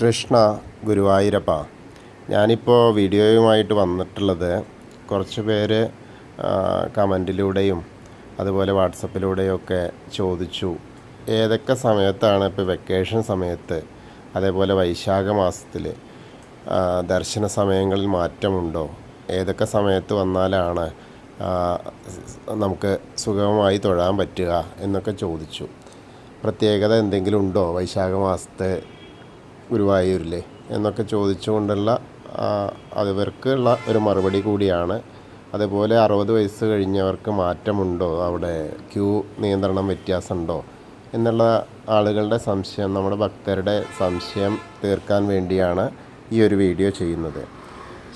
കൃഷ്ണ ഗുരുവായൂരപ്പ. ഞാനിപ്പോൾ വീഡിയോയുമായിട്ട് വന്നിട്ടുള്ളത് കുറച്ച് പേര് കമന്റിലൂടെയും അതുപോലെ വാട്സപ്പിലൂടെയൊക്കെ ചോദിച്ചു. ഏതൊക്കെ സമയത്താണ് ഇപ്പോൾ വെക്കേഷൻ സമയത്ത്? അതേപോലെ വൈശാഖ മാസത്തിൽ ദർശന സമയങ്ങളിൽ മാറ്റമുണ്ടോ? ഏതൊക്കെ സമയത്ത് വന്നാലാണ് നമുക്ക് സുഗമമായി തൊഴാൻ പറ്റുക എന്നൊക്കെ ചോദിച്ചു. പ്രത്യേകത എന്തെങ്കിലും ഉണ്ടോ വൈശാഖ മാസത്തെ ഗുരുവായൂരിൽ എന്നൊക്കെ ചോദിച്ചുകൊണ്ടുള്ള ആ, അതിവർക്കുള്ള ഒരു മറുപടി കൂടിയാണ്. അതുപോലെ അറുപത് വയസ്സ് കഴിഞ്ഞവർക്ക് മാറ്റമുണ്ടോ? അവിടെ ക്യൂ നിയന്ത്രണം വ്യത്യാസമുണ്ടോ? എന്നുള്ള ആളുകളുടെ സംശയം നമ്മുടെ ഭക്തരുടെ സംശയം തീർക്കാൻ വേണ്ടിയാണ് ഈ ഒരു വീഡിയോ ചെയ്യുന്നത്.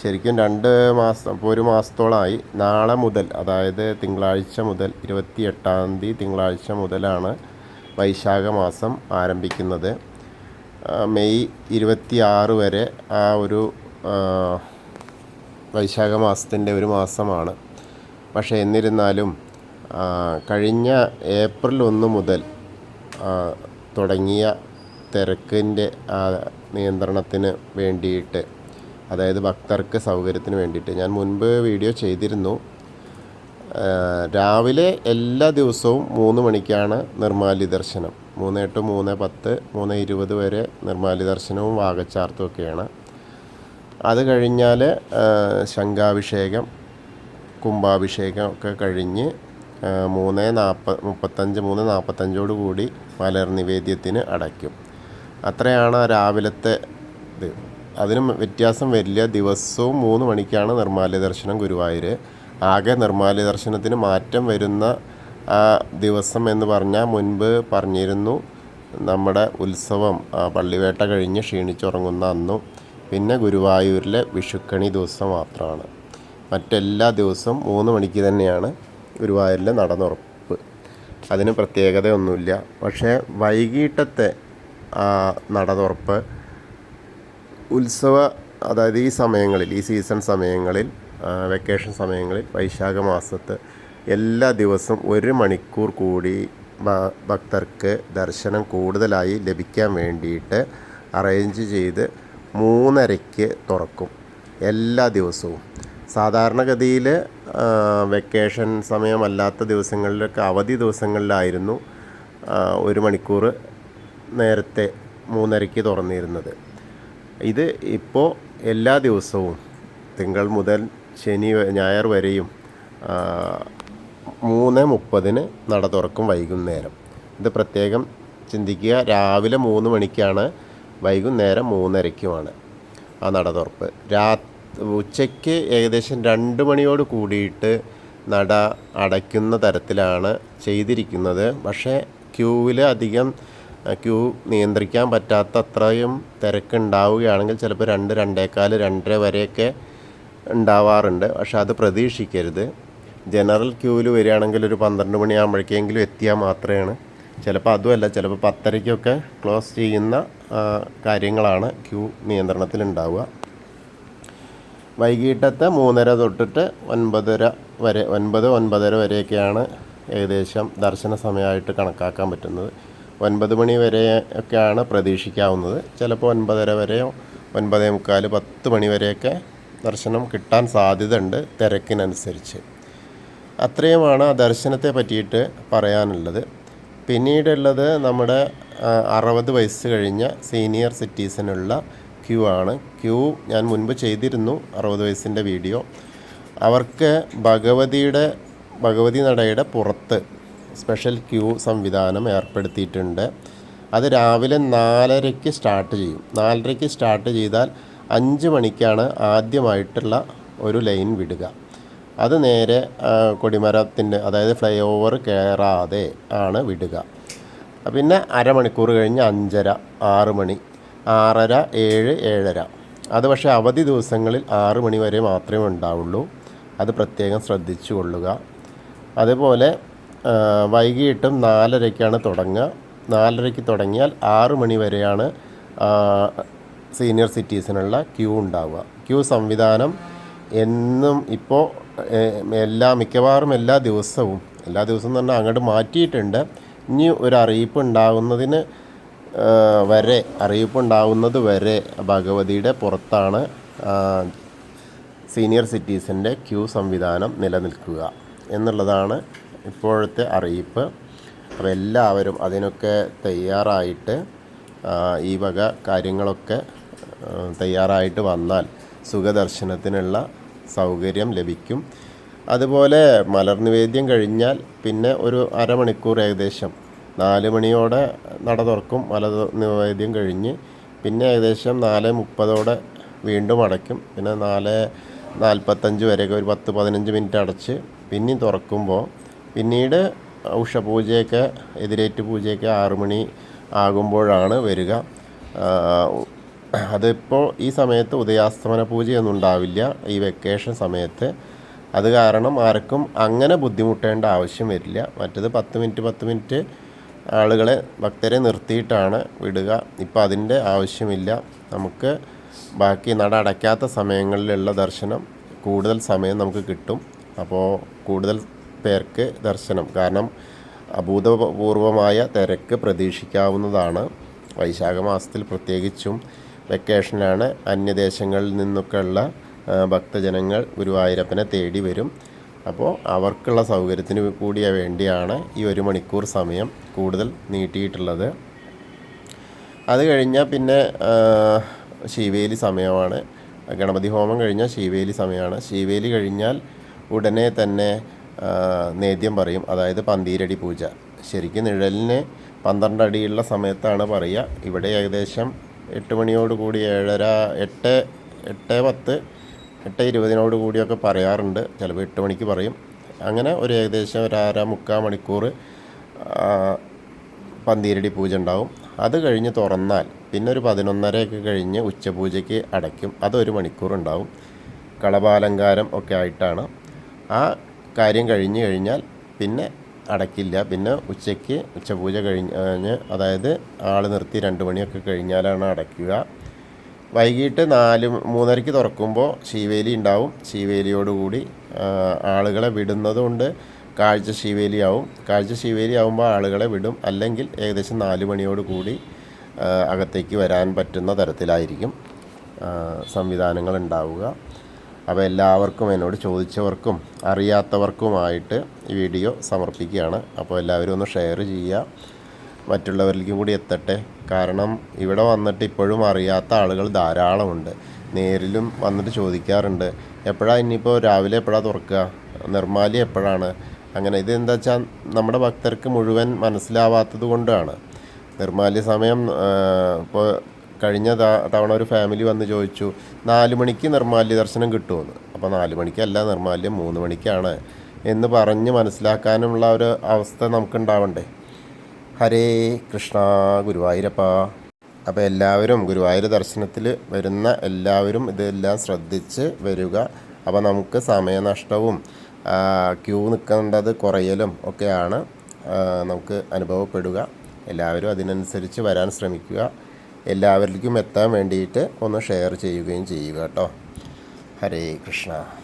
ശരിക്കും രണ്ട് മാസം ഇപ്പോൾ ഒരു മാസത്തോളമായി നാളെ മുതൽ അതായത് തിങ്കളാഴ്ച മുതൽ ഇരുപത്തി എട്ടാം തീയതി തിങ്കളാഴ്ച മുതലാണ് വൈശാഖ മാസം ആരംഭിക്കുന്നത്. മെയ് ഇരുപത്തി ആറ് വരെ ആ ഒരു വൈശാഖ മാസത്തിന്റെ ഒരു മാസമാണ്. പക്ഷേ എന്നിരുന്നാലും കഴിഞ്ഞ ഏപ്രിൽ ഒന്ന് മുതൽ തുടങ്ങിയ തിരക്കിന്റെ ആ നിയന്ത്രണത്തിന് വേണ്ടിയിട്ട് അതായത് ഭക്തർക്ക് സൗകര്യത്തിന് വേണ്ടിയിട്ട് ഞാൻ മുൻപ് വീഡിയോ ചെയ്തിരുന്നു. രാവിലെ എല്ലാ ദിവസവും മൂന്ന് മണിക്കാണ് നിർമ്മാല്യ ദർശനം. മൂന്ന് എട്ട് മൂന്ന് പത്ത് മൂന്ന് ഇരുപത് വരെ നിർമ്മാല്യ ദർശനവും വാഗച്ചാർത്തും ഒക്കെയാണ്. അത് കഴിഞ്ഞാൽ ശംഖാഭിഷേകം കുംഭാഭിഷേകം ഒക്കെ കഴിഞ്ഞ് മൂന്ന് നാൽപ്പ മുപ്പത്തഞ്ച് മൂന്ന് നാൽപ്പത്തഞ്ചോട് കൂടി മലർ നിവേദ്യത്തിന് അടയ്ക്കും. അത്രയാണ് രാവിലത്തെ ഇത്. അതിന് വ്യത്യാസം വരില്ല ദിവസവും മൂന്ന് മണിക്കാണ് നിർമ്മാല്യ ദർശനം ഗുരുവായൂർ ആകെ നിർമ്മാല്യ ദർശനത്തിന് മാറ്റം വരുന്ന ആ ദിവസം എന്ന് പറഞ്ഞാൽ മുൻപ് പറഞ്ഞിരുന്നു നമ്മുടെ ഉത്സവം പള്ളിവേട്ട കഴിഞ്ഞ് ക്ഷീണിച്ചുറങ്ങുന്ന അന്നും പിന്നെ ഗുരുവായൂരിലെ വിഷുക്കണി ദിവസം മാത്രമാണ് മറ്റെല്ലാ ദിവസവും മൂന്ന് മണിക്ക് തന്നെയാണ് ഗുരുവായൂരിലെ നടന്നുറപ്പ്. അതിന് പ്രത്യേകതയൊന്നുമില്ല. പക്ഷേ വൈകിട്ടത്തെ നടതുറപ്പ് ഉത്സവ അതായത് ഈ സമയങ്ങളിൽ ഈ സീസൺ സമയങ്ങളിൽ വെക്കേഷൻ സമയങ്ങളിൽ വൈശാഖ മാസത്ത് എല്ലാ ദിവസവും ഒരു മണിക്കൂർ കൂടി ഭക്തർക്ക് ദർശനം കൂടുതലായി ലഭിക്കാൻ വേണ്ടിയിട്ട് അറേഞ്ച് ചെയ്ത് മൂന്നരയ്ക്ക് തുറക്കും എല്ലാ ദിവസവും. സാധാരണഗതിയിൽ വെക്കേഷൻ സമയമല്ലാത്ത ദിവസങ്ങളിലൊക്കെ അവധി ദിവസങ്ങളിലായിരുന്നു ഒരു മണിക്കൂർ നേരത്തെ മൂന്നരയ്ക്ക് തുറന്നിരുന്നത്. ഇത് ഇപ്പോൾ എല്ലാ ദിവസവും തിങ്കൾ മുതൽ ശനി ഞായർ വരെയും മൂന്ന് മുപ്പതിന് നട തുറക്കും വൈകുന്നേരം. ഇത് പ്രത്യേകം ചിന്തിക്കുക. രാവിലെ മൂന്ന് മണിക്കാണ് വൈകുന്നേരം മൂന്നരയ്ക്കുമാണ് ആ നട തുറപ്പ്. രാ ഉച്ചയ്ക്ക് ഏകദേശം രണ്ട് മണിയോട് കൂടിയിട്ട് നട അടയ്ക്കുന്ന തരത്തിലാണ് ചെയ്തിരിക്കുന്നത്. പക്ഷേ ക്യൂവിൽ അധികം ക്യൂ നിയന്ത്രിക്കാൻ പറ്റാത്ത അത്രയും തിരക്കുണ്ടാവുകയാണെങ്കിൽ ചിലപ്പോൾ രണ്ട് രണ്ടേക്കാൽ രണ്ടര വരെയൊക്കെ ഉണ്ടാവാറുണ്ട്. പക്ഷെ അത് പ്രതീക്ഷിക്കരുത്. ജനറൽ ക്യൂവിൽ വരികയാണെങ്കിൽ ഒരു പന്ത്രണ്ട് മണിയാകുമ്പോഴേക്കെങ്കിലും എത്തിയാൽ മാത്രമാണ്. ചിലപ്പോൾ അതുമല്ല ചിലപ്പോൾ പത്തരയ്ക്കൊക്കെ ക്ലോസ് ചെയ്യുന്ന കാര്യങ്ങളാണ് ക്യൂ നിയന്ത്രണത്തിലുണ്ടാവുക. വൈകിട്ടത്തെ മൂന്നര തൊട്ടിട്ട് ഒൻപതര വരെ ഒൻപത് ഒൻപതര വരെയൊക്കെയാണ് ഏകദേശം ദർശന സമയമായിട്ട് കണക്കാക്കാൻ പറ്റുന്നത്. ഒൻപത് മണി വരെ ഒക്കെയാണ് പ്രതീക്ഷിക്കാവുന്നത്. ചിലപ്പോൾ ഒൻപതര വരെയോ ഒൻപതേ മുക്കാൽ പത്ത് മണി വരെയൊക്കെ ദർശനം കിട്ടാൻ സാധ്യതയുണ്ട് തിരക്കിനനുസരിച്ച്. അത്രയുമാണ് ആ ദർശനത്തെ പറ്റിയിട്ട് പറയാനുള്ളത്. പിന്നീടുള്ളത് നമ്മുടെ അറുപത് വയസ്സ് കഴിഞ്ഞ സീനിയർ സിറ്റീസനുള്ള ക്യൂ ആണ്. ക്യൂ ഞാൻ മുൻപ് ചെയ്തിരുന്നു അറുപത് വയസ്സിന്റെ വീഡിയോ. അവർക്ക് ഭഗവതിയുടെ ഭഗവതി നടയുടെ പുറത്ത് സ്പെഷ്യൽ ക്യൂ സംവിധാനം ഏർപ്പെടുത്തിയിട്ടുണ്ട്. അത് രാവിലെ നാലരയ്ക്ക് സ്റ്റാർട്ട് ചെയ്യും. നാലരയ്ക്ക് സ്റ്റാർട്ട് ചെയ്താൽ അഞ്ച് മണിക്കാണ് ആദ്യമായിട്ടുള്ള ഒരു ലൈൻ വിടുക. അത് നേരെ കൊടിമരത്തിന്റെ അതായത് ഫ്ലൈ ഓവർ കയറാതെ ആണ് വിടുക. പിന്നെ അരമണിക്കൂർ കഴിഞ്ഞ് അഞ്ചര ആറ് മണി ആറര ഏഴ് ഏഴര. അത് പക്ഷേ അവധി ദിവസങ്ങളിൽ ആറ് മണി വരെ മാത്രമേ ഉണ്ടാവുള്ളൂ. അത് പ്രത്യേകം ശ്രദ്ധിച്ചു കൊള്ളുക. അതുപോലെ വൈകിട്ടും നാലരയ്ക്കാണ് തുടങ്ങുക. നാലരയ്ക്ക് തുടങ്ങിയാൽ ആറ് മണി വരെയാണ് സീനിയർ സിറ്റീസിനുള്ള ക്യൂ ഉണ്ടാവുക. ക്യൂ സംവിധാനം എന്നും ഇപ്പോൾ എല്ലാ മിക്കവാറും എല്ലാ ദിവസവും എല്ലാ ദിവസവും തന്നെ അങ്ങോട്ട് മാറ്റിയിട്ടുണ്ട്. ഇനി ഒരു അറിയിപ്പ് ഉണ്ടാകുന്നതിന് വരെ അറിയിപ്പ് ഉണ്ടാകുന്നത് വരെ ഭഗവതിയുടെ പുറത്താണ് സീനിയർ സിറ്റിസന്റെ ക്യൂ സംവിധാനം നിലനിൽക്കുക എന്നുള്ളതാണ് ഇപ്പോഴത്തെ അറിയിപ്പ്. അപ്പോൾ എല്ലാവരും അതിനൊക്കെ തയ്യാറായിട്ട് ഈ വക കാര്യങ്ങളൊക്കെ തയ്യാറായിട്ട് വന്നാൽ സുഖദർശനത്തിനുള്ള സൗകര്യം ലഭിക്കും. അതുപോലെ മലർനിവേദ്യം കഴിഞ്ഞാൽ പിന്നെ ഒരു അരമണിക്കൂർ ഏകദേശം നാല് മണിയോടെ നട തുറക്കും. മല നിവേദ്യം കഴിഞ്ഞ് പിന്നെ ഏകദേശം നാല് മുപ്പതോടെ വീണ്ടും അടയ്ക്കും. പിന്നെ നാല് നാൽപ്പത്തഞ്ച് വരെയൊക്കെ ഒരു പത്ത് പതിനഞ്ച് മിനിറ്റ് അടച്ച് പിന്നെയും തുറക്കുമ്പോൾ പിന്നീട് ഉഷപൂജയൊക്കെ എതിരേറ്റ് പൂജയൊക്കെ ആറു മണി ആകുമ്പോഴാണ് വരിക. അതിപ്പോൾ ഈ സമയത്ത് ഉദയാസ്തമന പൂജയൊന്നും ഉണ്ടാവില്ല ഈ വെക്കേഷൻ സമയത്ത്. അത് കാരണം ആർക്കും അങ്ങനെ ബുദ്ധിമുട്ടേണ്ട ആവശ്യം വരില്ല. മറ്റത് പത്ത് മിനിറ്റ് പത്ത് മിനിറ്റ് ആളുകളെ ഭക്തരെ നിർത്തിയിട്ടാണ് വിടുക. ഇപ്പം അതിന്റെ ആവശ്യമില്ല. നമുക്ക് ബാക്കി നട അടയ്ക്കാത്ത സമയങ്ങളിലുള്ള ദർശനം കൂടുതൽ സമയം നമുക്ക് കിട്ടും. അപ്പോൾ കൂടുതൽ പേർക്ക് ദർശനം. കാരണം അഭൂതപൂർവമായ തിരക്ക് പ്രതീക്ഷിക്കാവുന്നതാണ്. വൈശാഖ മാസത്തിൽ പ്രത്യേകിച്ചും വെക്കേഷനാണ്. അന്യദേശങ്ങളിൽ നിന്നൊക്കെയുള്ള ഭക്തജനങ്ങൾ ഗുരുവായൂരപ്പനെ തേടി വരും. അപ്പോൾ അവർക്കുള്ള സൗകര്യത്തിന് കൂടിയ വേണ്ടിയാണ് ഈ ഒരു മണിക്കൂർ സമയം കൂടുതൽ നീട്ടിയിട്ടുള്ളത്. അത് കഴിഞ്ഞാൽ പിന്നെ ശിവേലി സമയമാണ്. ഗണപതി ഹോമം കഴിഞ്ഞാൽ ശിവേലി സമയമാണ്. ശിവേലി കഴിഞ്ഞാൽ ഉടനെ തന്നെ നേദ്യം പറയും. അതായത് പന്തീരടി പൂജ. ശരിക്കും നിഴലിന് പന്ത്രണ്ട് അടിയുള്ള സമയത്താണ് പറയുക. ഇവിടെ ഏകദേശം എട്ട് മണിയോട് കൂടി ഏഴര എട്ട് എട്ട് പത്ത് എട്ട് ഇരുപതിനോട് കൂടിയൊക്കെ പറയാറുണ്ട്. ചിലപ്പോൾ എട്ട് മണിക്ക് പറയും. അങ്ങനെ ഒരു ഏകദേശം ഒരു അര മുക്കാൽ മണിക്കൂർ പന്തീരടി പൂജ ഉണ്ടാവും. അത് കഴിഞ്ഞ് തുറന്നാൽ പിന്നെ ഒരു പതിനൊന്നരയൊക്കെ കഴിഞ്ഞ് ഉച്ചപൂജയ്ക്ക് അടയ്ക്കും. അതൊരു മണിക്കൂർ ഉണ്ടാവും കളഭാലങ്കാരം ഒക്കെ ആയിട്ടാണ്. ആ കാര്യം കഴിഞ്ഞ് കഴിഞ്ഞാൽ പിന്നെ അടയ്ക്കില്ല പിന്നെ ഉച്ചയ്ക്ക് ഉച്ചപൂജ കഴിഞ്ഞ് അതായത് ആൾ നിർത്തി രണ്ട് മണിയൊക്കെ കഴിഞ്ഞാലാണ് അടയ്ക്കുക. വൈകിട്ട് നാല് മൂന്നരയ്ക്ക് തുറക്കുമ്പോൾ ശീവേലി ഉണ്ടാവും. ശീവേലിയോടുകൂടി ആളുകളെ വിടുന്നതുകൊണ്ട് കാഴ്ച കാഴ്ച ശീവേലിയാവും. കാഴ്ച ശീവേലി ആവുമ്പോൾ ആളുകളെ വിടും. അല്ലെങ്കിൽ ഏകദേശം നാല് മണിയോട് കൂടി അകത്തേക്ക് വരാൻ പറ്റുന്ന തരത്തിലായിരിക്കും സംവിധാനങ്ങൾ ഉണ്ടാവുക. അപ്പോൾ എല്ലാവർക്കും എന്നോട് ചോദിച്ചവർക്കും അറിയാത്തവർക്കുമായിട്ട് ഈ വീഡിയോ സമർപ്പിക്കുകയാണ്. അപ്പോൾ എല്ലാവരും ഒന്ന് ഷെയർ ചെയ്യുക. മറ്റുള്ളവരിലേക്കും കൂടി എത്തട്ടെ. കാരണം ഇവിടെ വന്നിട്ട് ഇപ്പോഴും അറിയാത്ത ആളുകൾ ധാരാളമുണ്ട്. നേരിലും വന്നിട്ട് ചോദിക്കാറുണ്ട്. എപ്പോഴാണ് ഇനിയിപ്പോൾ രാവിലെ എപ്പോഴാണ് തുറക്കുക? നിർമ്മാലി എപ്പോഴാണ്? അങ്ങനെ ഇതെന്താ വെച്ചാൽ നമ്മുടെ ഭക്തർക്ക് മുഴുവൻ മനസ്സിലാവാത്തത് കൊണ്ടാണ്. നിർമ്മാല്യ സമയം ഇപ്പോൾ കഴിഞ്ഞ തവണ ഒരു ഫാമിലി വന്ന് ചോദിച്ചു നാല് മണിക്ക് നിർമ്മാല്യ ദർശനം കിട്ടുമെന്ന് അപ്പോൾ നാല് മണിക്കല്ല നിർമ്മാല്യം മൂന്ന് മണിക്കാണ് എന്ന് പറഞ്ഞ് മനസ്സിലാക്കാനുള്ള ഒരു അവസ്ഥ നമുക്കുണ്ടാവണ്ടേ. ഹരേ കൃഷ്ണ ഗുരുവായൂരപ്പ. അപ്പോൾ എല്ലാവരും ഗുരുവായൂർ ദർശനത്തിൽ വരുന്ന എല്ലാവരും ഇതെല്ലാം ശ്രദ്ധിച്ച് വരിക. അപ്പോൾ നമുക്ക് സമയനഷ്ടവും ക്യൂ നിൽക്കേണ്ടത് കുറയലും ഒക്കെയാണ് നമുക്ക് അനുഭവപ്പെടുക. എല്ലാവരും അതിനനുസരിച്ച് വരാൻ ശ്രമിക്കുക. എല്ലാവരിലേക്കും എത്താൻ വേണ്ടിയിട്ട് ഒന്ന് ഷെയർ ചെയ്യുകയും ചെയ്യുക കേട്ടോ. ഹരേ കൃഷ്ണ.